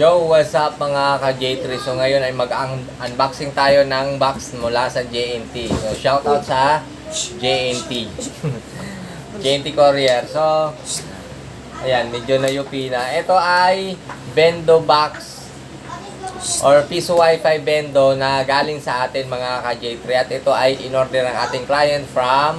Yo, what's up mga ka-J3? So ngayon ay mag-unboxing tayo ng box mula sa JNT. So shoutout sa JNT. JNT Courier. So, ayan, medyo na UP na. Ito ay Bendo box or piso wifi bendo na galing sa atin mga ka-J3 at ito ay in-order ng ating client from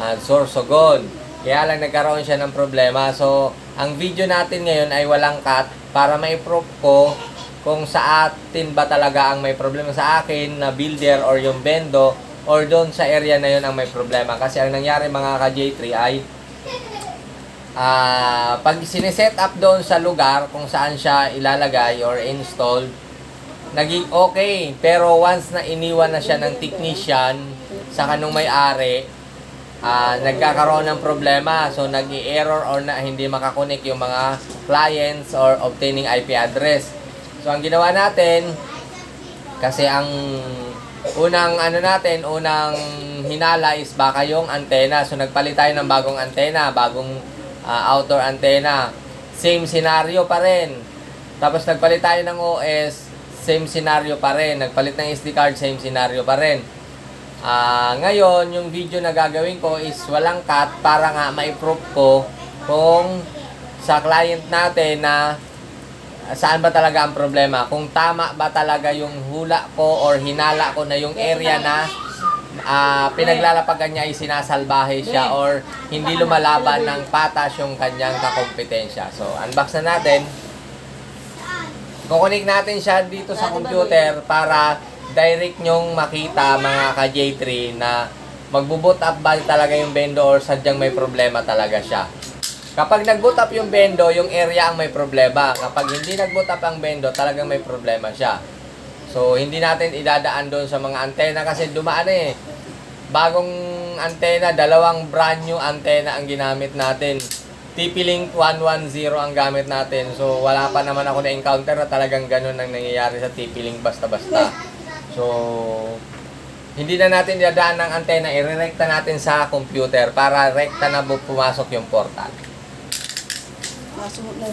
uh, Sorsogon. Kaya lang nagkaroon siya ng problema. So, ang video natin ngayon ay walang cut para ma-prove ko kung sa atin ba talaga ang may problema sa akin na builder or yung bendo or doon sa area na yun ang may problema. Kasi ang nangyari mga ka-J3 ay ah pag sineset up doon sa lugar kung saan siya ilalagay or installed, naging okay. Pero once na iniwan na siya ng technician sa kanong may-ari, ah nagkakaroon ng problema. So, nag error or na hindi makakonek yung mga clients or obtaining IP address. So, ang ginawa natin, kasi ang unang ano natin, unang hinala is baka yung antena. So, nagpalit tayo ng bagong antena, bagong ah, outdoor antena. Same scenario pa rin. Tapos, nagpalit tayo ng OS, same scenario pa rin. Nagpalit ng SD card, same scenario pa rin. Ah, ngayon, yung video na gagawin ko is walang cut para nga ma-prove ko kung sa client natin na saan ba talaga ang problema. Kung tama ba talaga yung hula ko or hinala ko na yung area na ah, pinaglalapagan niya ay sinasalbahe siya or hindi lumalaban ng patas yung kanyang kakompetensya. So, unbox na natin. Kukunik natin siya dito sa computer para direct nyong makita mga ka-J3 na magbo-boot up ba talaga yung bendo or sadyang may problema talaga siya. Kapag nag-boot up yung bendo, yung area ang may problema. Kapag hindi nag-boot up ang bendo, talagang may problema siya. So, hindi natin idadaan doon sa mga antena kasi dumaan eh. Bagong antena, dalawang brand new antena ang ginamit natin. TP-Link 110 ang gamit natin. So, wala pa naman ako na-encounter na talagang ganun ang nangyayari sa TP-Link basta-basta. So, hindi na natin idadaan ng antena, irerekta natin sa computer para rekta na pumasok yung portal. Masunod na.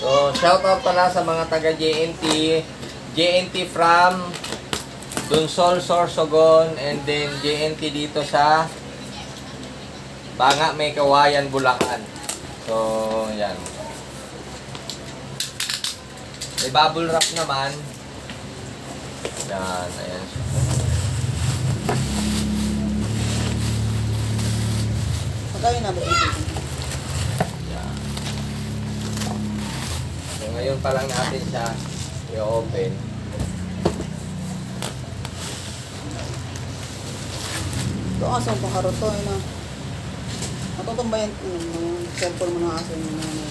So, shoutout pala sa mga taga JNT. JNT from Dunsol, Sorsogon, and then JNT dito sa Banga, May Kawayan, Bulacan. So, yan. May bubble wrap naman. Yan, ayan. Magkano na ba? Yan. So, ngayon pa lang natin siya i-open. Ito ang asang pangkaro to. Ano? Matutong ba yung, ano, yung cellphone mo ng aso na ano?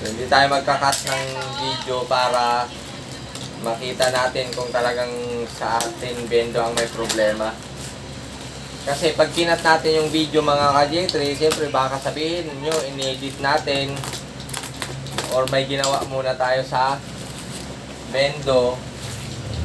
So, hindi tayo magkakat ng video para makita natin kung talagang sa atin bendo ang may problema. Kasi pag kinat natin yung video mga ka-J3, siyempre baka sabihin nyo, in-edit natin or may ginawa muna tayo sa bendo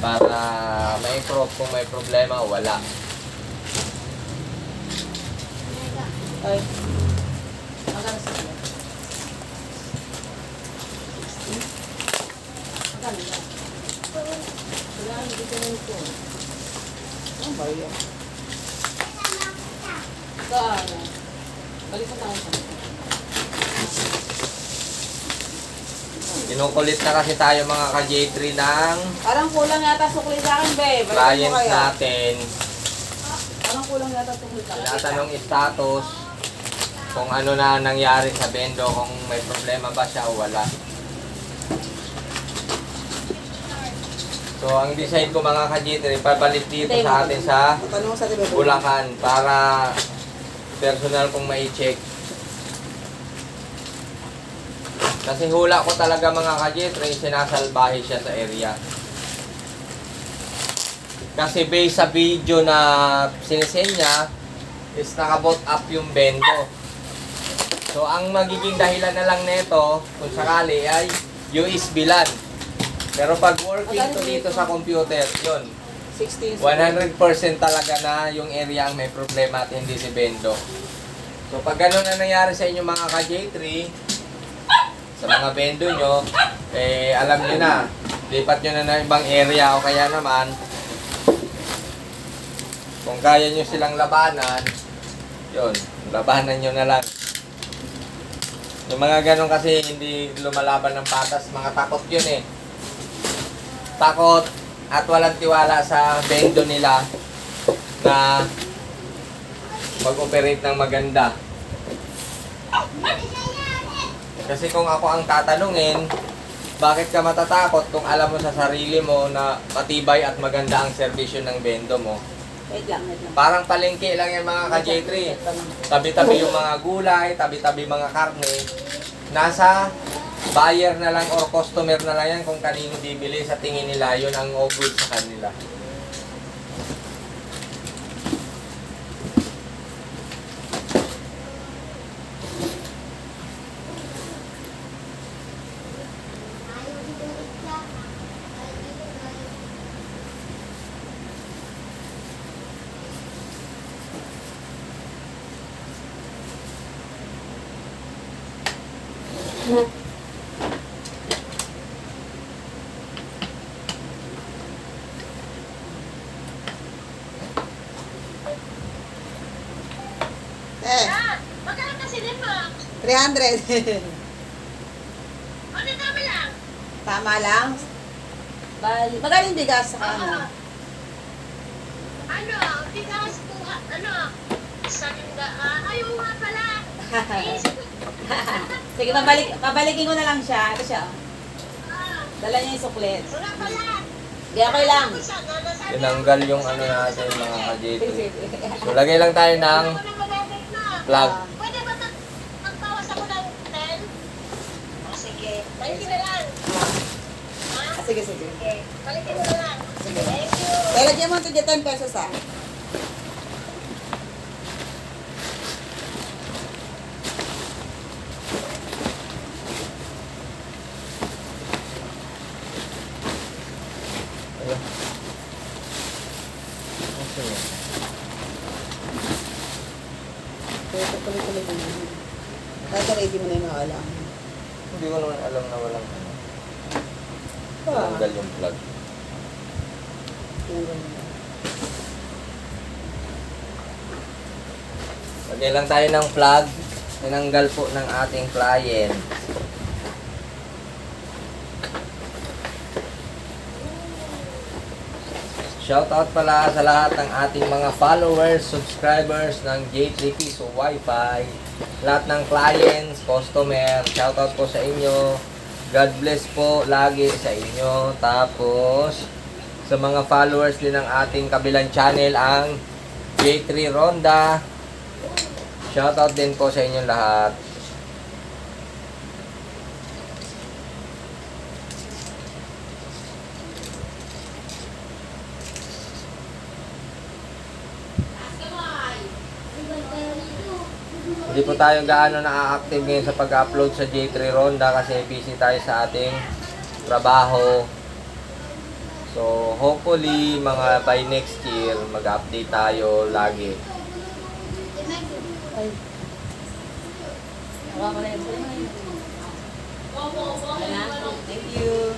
para ma-improve kung may problema wala. Ay. Magkano sa? Magkano ko lang ito. Ano? Saan? Balik mo tayo sa Kinukulit na kasi tayo mga ka-J3 ng Parang kulang yata sukli sa akin, be. Balik mo clients kaya. natin. Parang kulang yata sukli sa akin. Tinatanong status kung ano na nangyari sa bendo, kung may problema ba siya o wala. So, ang design ko mga ka-J3, pabalik dito sa atin sa Tanong sa. Bulacan para personal kong mai-check. Kasi hula ko talaga mga ka-J3, sinasalbahe siya sa area. Kasi based sa video na sinisend niya, is nakabot up yung bendo. So, ang magiging dahilan na lang nito, kung sakali, ay USB LAN. Pero pag working to dito sa computer, yun, 16. 100% talaga na yung area ang may problema at hindi si Bendo. So pag ganun na nangyari sa inyo mga ka-J3, sa mga Bendo nyo, eh alam nyo na, lipat nyo na ng ibang area o kaya naman, kung kaya nyo silang labanan, yun, labanan nyo na lang. Yung mga ganun kasi hindi lumalaban ng patas, mga takot yun eh. Takot at walang tiwala sa bendo nila na mag-operate ng maganda. Kasi kung ako ang tatanungin, bakit ka matatakot kung alam mo sa sarili mo na matibay at maganda ang serbisyo ng bendo mo? Wait lang, wait lang. Parang palengke lang yan mga ka-J3. Tabi-tabi yung mga gulay, tabi-tabi mga karne. Nasa buyer na lang or customer na lang yan kung kanino bibili sa tingin nila, yun ang all good sa kanila. Eh, Ah, magkano kasi din mo? 300. Ano tama lang? Tama lang. Bali, magaling bigas sa ano. Ano, bigas po, ano, sanda, ah, ayaw nga pala. Isip ko, Sige, pabalik, pabalikin ko na lang siya. Ito siya. oh. ah, Dala niya yung suklet. wala pala. Sige, okay lang. Tinanggal yung ano natin mga ka-J3. Sige, sige. So lagay lang tayo ng plug. Pwede ba mag magbawas ako ng 10? O sige, balikin na lang. Ha? Ah, sige, sige. Okay, balikin mo na lang. Sige. Thank you. Kaya lagyan mo ito dyan 10 pesos ah. Ito tuloy-tuloy mo na. Kaya ready mo na yung alam. Hindi ko naman alam na walang ano. Tinanggal yung plug. Lagay lang tayo ng plug. Tinanggal po ng ating client. Shoutout pala sa lahat ng ating mga followers, subscribers ng J3 Piso Wi-Fi. Lahat ng clients, customer, shoutout po sa inyo. God bless po lagi sa inyo. Tapos, sa mga followers din ng ating kabilang channel, ang J3 Ronda. Shoutout din po sa inyong lahat. Hindi po tayo gaano na-active ngayon sa pag-upload sa J3 Ronda kasi busy tayo sa ating trabaho. So, hopefully, mga by next year, mag-update tayo lagi. Ay. Ayan na. Thank you.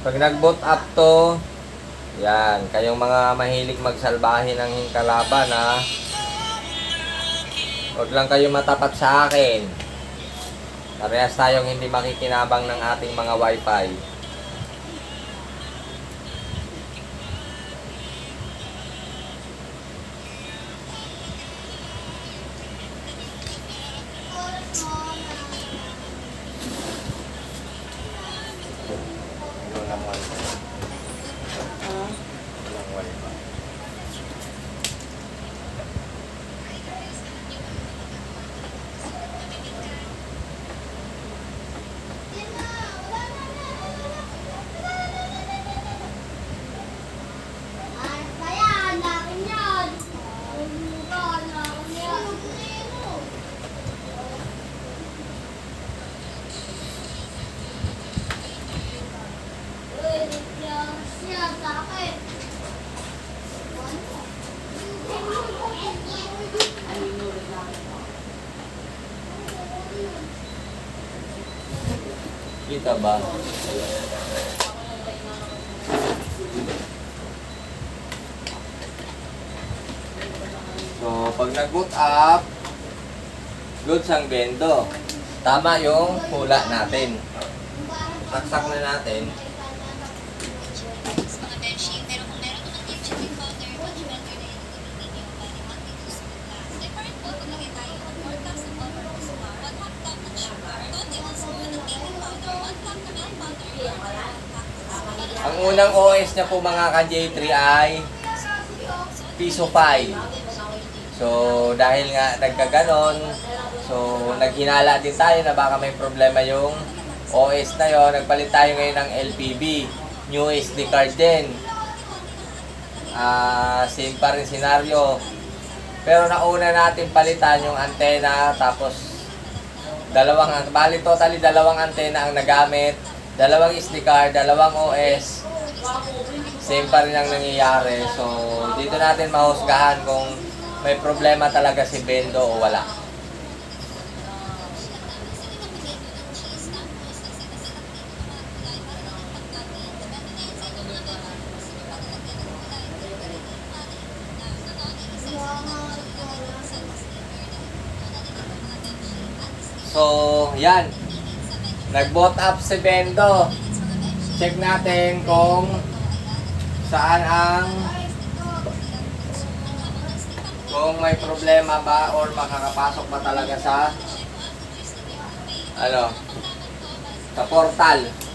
Pag nag-boot up to, yan, kayong mga mahilig magsalbahe ng kalaban ha. Huwag lang kayo matapat sa akin. Parehas tayong hindi makikinabang ng ating mga wifi. Walang wifi. Ah, Walang wifi. Kaya, hanapin yan. Mukha, hanapin yan. Uy, yan siya sa akin. ano yung ulit lang. Kita ba? So, pag nag-boot up, goods ang bendo. Tama yung hula natin. Saksak na natin. mga bedsheet. Pero kung meron naman yung chicken powder, much better na yung gamitin nyo para hindi to smooth glass. Like current po, maglagay tayo ng 4 cups of powder of sugar, 1 half cup ng sugar, 2 tablespoon ng baking powder, 1 cup ng milk powder, and 1 cup ng Ang unang OS niya po mga ka-J3 ay piso 5. So, dahil nga nagkaganon, so naghinala din tayo na baka may problema yung OS na yon. Nagpalit tayo ngayon ng LPB, new SD card din. Ah, same pa rin senaryo. Pero nauna natin palitan yung antena tapos dalawang bali totally dalawang antena ang nagamit, dalawang SD card, dalawang OS. Same pa rin ang nangyayari. So, dito natin mahusgahan kung may problema talaga si Bendo o wala. So, yan. Nag-bot up si Bendo. Check natin kung saan ang kung may problema ba or makakapasok ba talaga sa ano sa portal.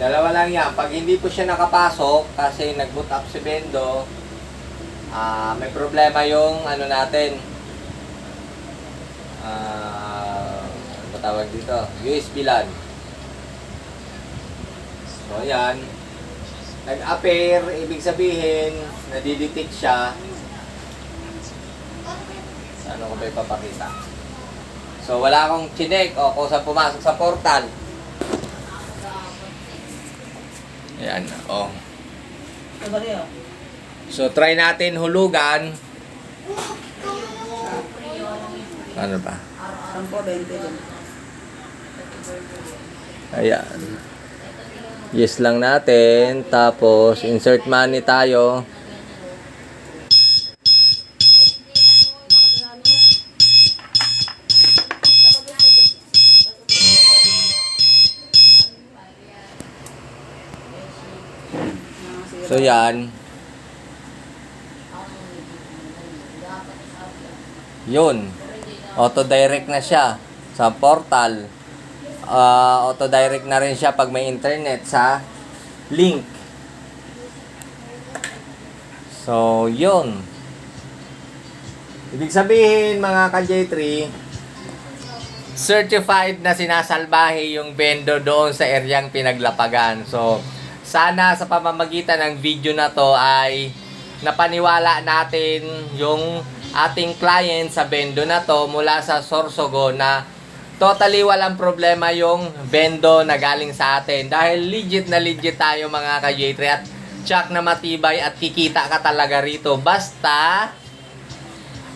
Dalawa lang yan. Pag hindi po siya nakapasok, kasi nag-boot up si Bendo, ah may problema yung ano natin. Ah, ano tawag dito? USB LAN. So, yan. Nag-appear, ibig sabihin, nadidetect siya. Ano ko ba ipapakita? So, wala akong chinek o kung saan pumasok sa portal. Ayan, oh. Oh? So, try natin hulugan. Ano ba? 10, 20 din. Ayan. Yes lang natin. Tapos, insert money tayo. So, yan. Yun. Auto-direct na siya sa portal. Ah, auto-direct na rin siya pag may internet sa link. So, yun. Ibig sabihin, mga ka-J3, certified na sinasalbahe yung bendo doon sa eryang pinaglapagan. So, sana sa pamamagitan ng video na to ay napaniwala natin yung ating client sa bendo na to mula sa Sorsogo na totally walang problema yung bendo na galing sa atin. Dahil legit na legit tayo mga ka-J3 at tsak na matibay at kikita ka talaga rito. Basta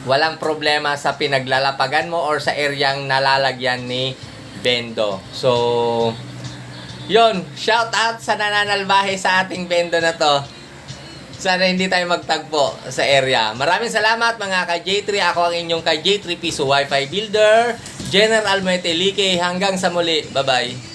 walang problema sa pinaglalapagan mo or sa eryang nalalagyan ni Bendo. So, yon shout out sa nananalbahe sa ating Bendo na to. Sana hindi tayo magtagpo sa area. Maraming salamat mga ka-J3. Ako ang inyong ka-J3 Piso Wi-Fi Builder, General Metelike. Hanggang sa muli. Bye-bye.